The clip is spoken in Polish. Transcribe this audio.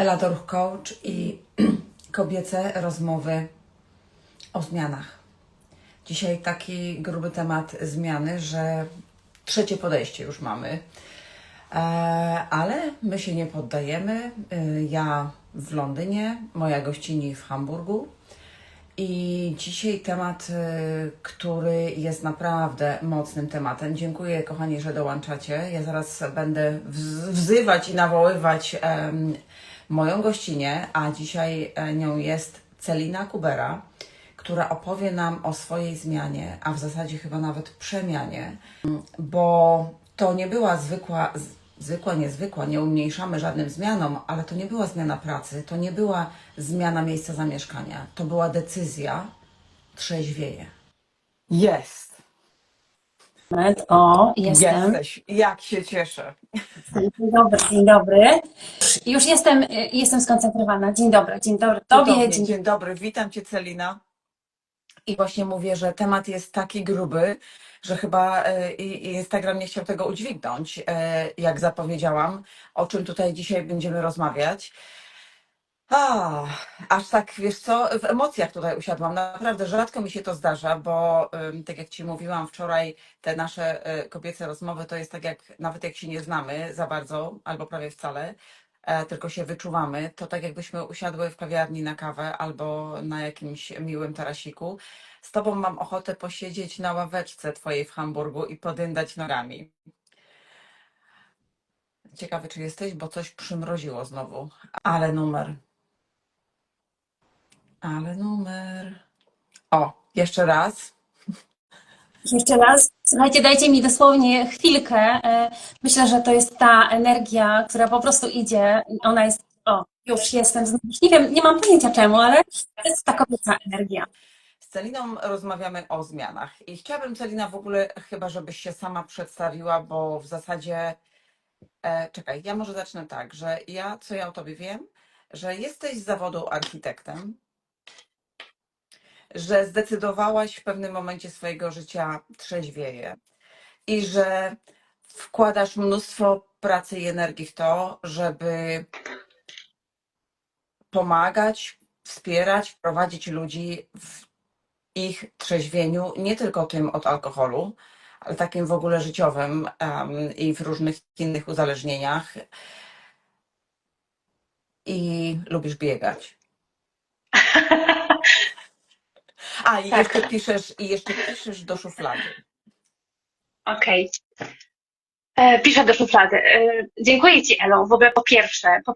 Ela Doruch Coach i kobiece rozmowy o zmianach. Dzisiaj taki gruby temat zmiany, że trzecie podejście już mamy. E, ale my się nie poddajemy. E, Ja w Londynie, moja gościni w Hamburgu. I dzisiaj temat, y, który jest naprawdę mocnym tematem. Dziękuję, kochani, że dołączacie. Ja zaraz będę wz- wzywać i nawoływać moją gościnę, a dzisiaj e, nią jest Celina Kubera, która opowie nam o swojej zmianie, a w zasadzie chyba nawet przemianie, bo to nie była zwykła, zwykła, niezwykła, nie umniejszamy żadnym zmianom, ale to nie była zmiana pracy, to nie była zmiana miejsca zamieszkania, to była decyzja trzeźwieje. Jest, O, jestem. jesteś, jak się cieszę. Dzień dobry, dzień dobry. Już jestem, y, jestem skoncentrowana. Dzień dobry, dzień dobry Tobie. Cudownie. Dzień... Dzień dobry, witam Cię Celina. I właśnie mówię, że temat jest taki gruby, że chyba i i Instagram nie chciał tego udźwignąć, e, jak zapowiedziałam, o czym tutaj dzisiaj będziemy rozmawiać. A, aż tak, wiesz co, w emocjach tutaj usiadłam. Naprawdę rzadko mi się to zdarza, bo tak jak Ci mówiłam wczoraj, te nasze y, kobiece rozmowy to jest tak jak, nawet jak się nie znamy za bardzo, albo prawie wcale, e, tylko się wyczuwamy, to tak jakbyśmy usiadły w kawiarni na kawę albo na jakimś miłym tarasiku. Z Tobą mam ochotę posiedzieć na ławeczce Twojej w Hamburgu i podyndać nogami. Ciekawy, czy jesteś, bo coś przymroziło znowu. Ale numer. Ale numer. O, jeszcze raz. Jeszcze raz. Słuchajcie, dajcie mi dosłownie chwilkę. E, Myślę, że to jest ta energia, która po prostu idzie. i Ona jest. O, już jestem. Nie wiem, nie mam pojęcia czemu, ale to jest ta kobieca energia. Z Celiną rozmawiamy o zmianach. I chciałabym, Celina, w ogóle chyba, żebyś się sama przedstawiła, bo w zasadzie. E, czekaj, ja może zacznę tak, że ja, co ja o tobie wiem, że jesteś z zawodu architektem, że zdecydowałaś w pewnym momencie swojego życia trzeźwieje i że wkładasz mnóstwo pracy i energii w to, żeby pomagać, wspierać, prowadzić ludzi w ich trzeźwieniu, nie tylko tym od alkoholu, ale takim w ogóle życiowym em, i w różnych innych uzależnieniach. I lubisz biegać. A, i Tak. jeszcze piszesz, i jeszcze piszesz do szuflady. Okej. E, Piszę do szuflady. E, Dziękuję Ci, Elo. W ogóle po pierwsze, po